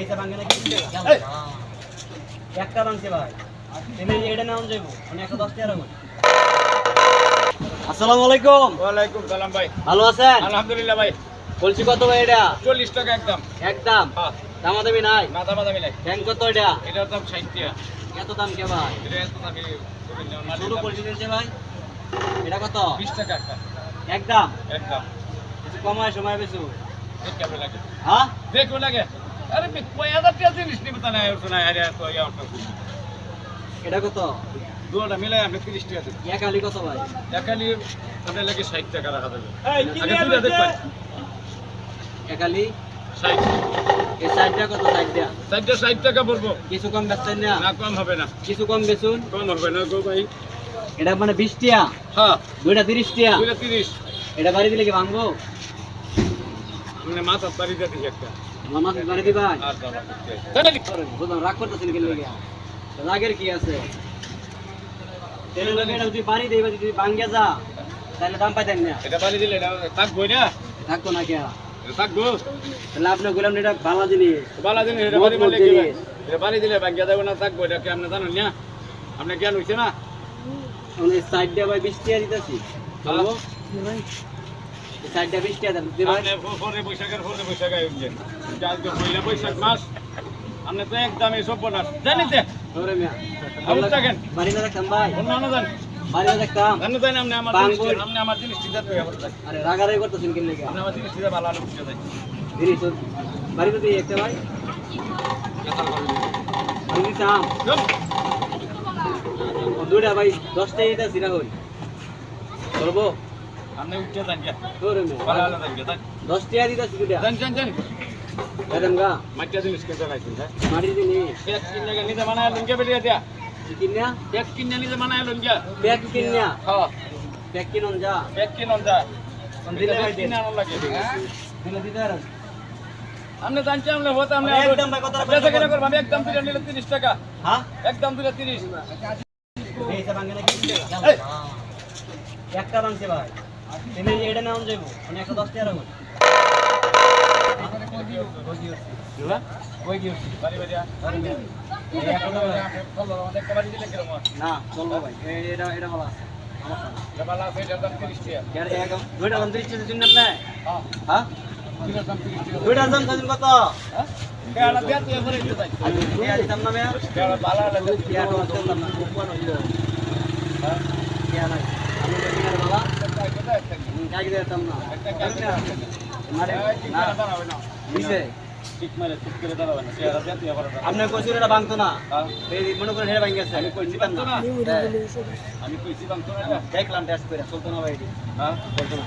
এইটা ভাঙে নাকি একটা ভাঙছে ভাই। এটা নাম যাব মানে একশো দশ টাকা আসসালামু আলাইকুম। ওয়ালাইকুম সালাম ভাই। ভালো আছেন? আলহামদুলিল্লাহ ভাই। বলছি কত ভাই এটা? চল্লিশ টাকা একদম। একদম? হ্যাঁ। দামাদামি নাই? মাথা মাথা মিলাই ব্যাংক কত এটা? এটার দাম ষাট টাকা। এত দাম কে ভাই? এটা এত দামি। শুরু করছি ভাই। এটা কত? বিশ টাকা একটা। একদম? একদম। কিছু কমায় সময় বেশি। কেমন লাগে। হ্যাঁ? দেখো লাগে আরে কয় হাজার টাকা জিনিস নিবে তা না আরে তো ইয়া ওটা এটা কত? দুটা মিলাই আপনি তিরিশ টাকা দেবেন। এক আলি কত ভাই? একালি লাগে ষাট টাকা রাখা দেবে আগে দুটা দেখবেন। এক আলি? ষাট। এই সাইডটা কত সাইডটা চারটা ষাট টাকা বলব। কিছু কম বেচছেন না? না কম হবে না। কিছু কম বেচুন। কম হবে না গো ভাই। এটা মানে বিশ টিয়া হ্যাঁ। দুইটা তিরিশ টিয়া দুইটা তিরিশ। এটা বাড়ি দিলে কি ভাঙবো? মানে মাথা বাড়ি দিয়ে একটা। মাথায় বাড়ি দিবা? রাগ করতেছেন কি লেগে? রাগের কি আছে? যদি বাড়ি দেই বা যদি ভাঙ্গে যা তাহলে দাম পাইতেন না। এটা বাড়ি দিলে থাকব না। থাকতো না কে? থাকব। তাহলে আপনি বললাম এটা ভালো জিনিস বালা দিন এটা বাড়ি মারলে কি এটা বাড়ি দিলে ভাঙ্গা যাবে না থাকব এটা কি আপনি জানেন না? আপনি জ্ঞান হইছে না? মানে সাইডটা ভাই বিশ টিয়া দিতেছি সাইডটা বিশ আপনি পরে বৈশাখের পরে বৈশাখ আয়োজন আজকে পয়লা বৈশাখ মাস আপনি তো একদম এই সব না জানিতে ধরে মিয়া আবু থাকেন বাড়ি না দেখতাম ভাই। জান বাড়ি না দেখতাম জানো তাই আপনি আমার জিনিস আপনি আমার জিনিস ঠিক আছে আরে রাগারাই করতেছেন কি? লেগে আপনি আমার জিনিস ঠিক ভালো আলো বুঝতে চাই দিদি তো বাড়ি তো দিয়ে একটা ভাই? দুইটা ভাই দশটা এটা সিরা হই বলব আপনি উঠতে যান গিয়া ধরে মিয়া ভালো আলো যান গিয়া যান। দশ টিয়া দিতেছি দুইটা যান যান যান। দেন গা। মাইটা জিনিস কেটে রাখছেন হ্যাঁ। মারি দিনি। এক কিনে নিজে বানায় লুঙ্গিয়া বেরিয়ে দিয়া। কিনিয়া এক কিনে নিজে বানায় লুঙ্গিয়া ব্যাগ কিনিয়া হ্যাঁ ব্যাগ কিনুন যা। এক কিনন যা। দিলে ভাই কিনে আনো লাগে। দিলে দিতে আর আপনি জানছি আমরা হতে আমরা একদম ভাই, কথাটা বেচা কেনা বলব। আমি একদম দুটো নিলে তিরিশ টাকা। হ্যাঁ? একদম দুটো তিরিশ। এইটা ভাঙে নাকি একটা ভাঙছে ভাই। তুমি এটা নাম যাব মানে একশো দশ টাকা রাখুন হয়? না চলবো ভাই। এটা এটা ভালো আছে। এটা ভালো আছে, এটার দাম 30 টাকা। এর একদম দুইটা দাম তিরিশ টাকা না হ্যাঁ, হ্যাঁ? দাম 30 টাকা। দুইটা দাম খাচ্ছেন কত? হ্যাঁ? কেয়ালা দিয়া তুই এবারে একটু যাই। আমি টিয়া দিতাম না মেয়া কেয়ালা ভালো হলে দে। টিয়া তো চলতাম না উপমান হইল হ্যাঁ? টিয়া নাই আমি তো টিয়ার বাবা একটা একটা একটা। আমি কাকে দিতাম না একটা একটা একটা। মারে এই, ঠিক না করে দাঁড়াবে না। দিছে ঠিক মারে, ঠিক করে দাঁড়াবে না। কেয়ালা দিয়া তুই এবারে দাঁড়াবে। আপনি কইছেন এটা ভাঙতো না? মনে করেন হেরে ভাঙ আমি কই ভাঙতো না? হ্যাঁ। আমি কইছি বাংতো না দেখলাম টেস্ট করে চলতো না ভাই? চলতো না